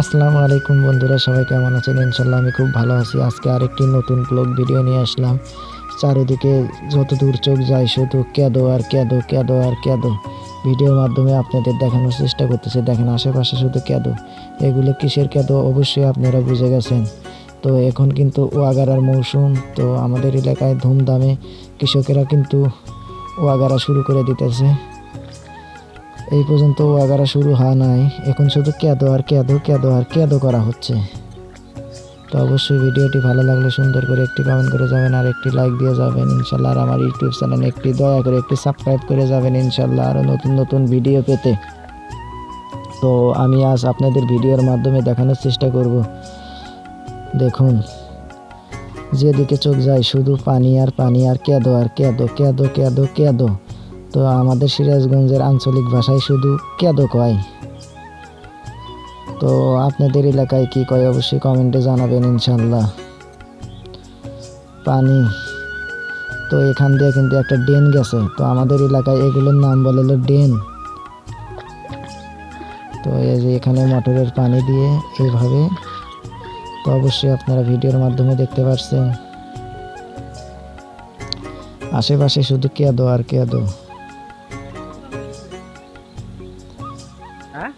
আসসালামু আলাইকুম বন্ধুরা, সবাই কেমন আছেন? ইনশাল্লাহ আমি খুব ভালো আছি। আজকে আরেকটি নতুন ব্লগ ভিডিও নিয়ে আসলাম। চারিদিকে যত দূর চোখ যায় শুধু কেঁদো আর কেঁদো কেঁদো আর কেঁদো ভিডিওর মাধ্যমে আপনাদের দেখানোর চেষ্টা করতেছে। দেখেন, আশেপাশে শুধু কেঁদো এগুলো কিসের কেঁদো অবশ্যই আপনারা বুঝে গেছেন। তো এখন কিন্তু ওয়াগারার মৌসুম। তো আমাদের এলাকায় ধুমধামে কৃষকেরা কিন্তু ওয়াগারা শুরু করে দিতেছে। এই পর্যন্ত ওয়াগারা শুরু হয় নাই। এখন শুধু কেঁদো আর কেঁদো কেঁদো আর কেঁদো করা হচ্ছে। তো অবশ্যই ভিডিওটি ভালো লাগলে সুন্দর করে একটি কমেন্ট করে যাবেন আর একটি লাইক দিয়ে যাবেন। ইনশাল্লাহ আর আমার ইউটিউব চ্যানেলে একটি দয়া করে একটি সাবস্ক্রাইব করে যাবেন ইনশাল্লাহ আরও নতুন নতুন ভিডিও পেতে। তো আমি আজ আপনাদের ভিডিওর মাধ্যমে দেখানোর চেষ্টা করব। দেখুন, যেদিকে চোখ যায় শুধু পানি আর পানি আর কেঁদো আর কেঁদো কেঁদো কেঁদো কেঁদো। তো আমাদের সিরাজগঞ্জের আঞ্চলিক ভাষায় শুধু কেঁদো কয়। তো আপনাদের এলাকায় কি কয় অবশ্যই কমেন্টে জানাবেন ইনশাল্লাহ পানি। তো এখান দিয়ে কিন্তু একটা ডেন গেছে। তো আমাদের এলাকায় এগুলোর নাম বলে হলো ড্রেন। তো এই যে এখানে মোটরের পানি দিয়ে এইভাবে তো অবশ্যই আপনারা ভিডিওর মাধ্যমে দেখতে পাচ্ছেন আশেপাশে শুধু কেঁদো আর কেঁদো। 啊？